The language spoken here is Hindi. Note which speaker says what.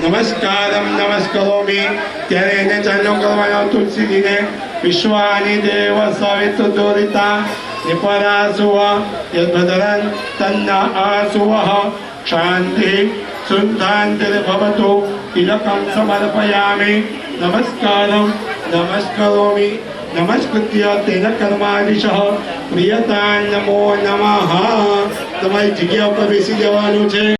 Speaker 1: नमस्कार नमस्कोमी तेरे तुलसी विश्वानी देव सवितुरीता तांति सुनतालक समर्पयामि। नमस्कार नमस्कोमी नमस्कृत तेन कर्माश प्रियता नमो नमः। नम तुम्हारी जगह पर बेसी जवा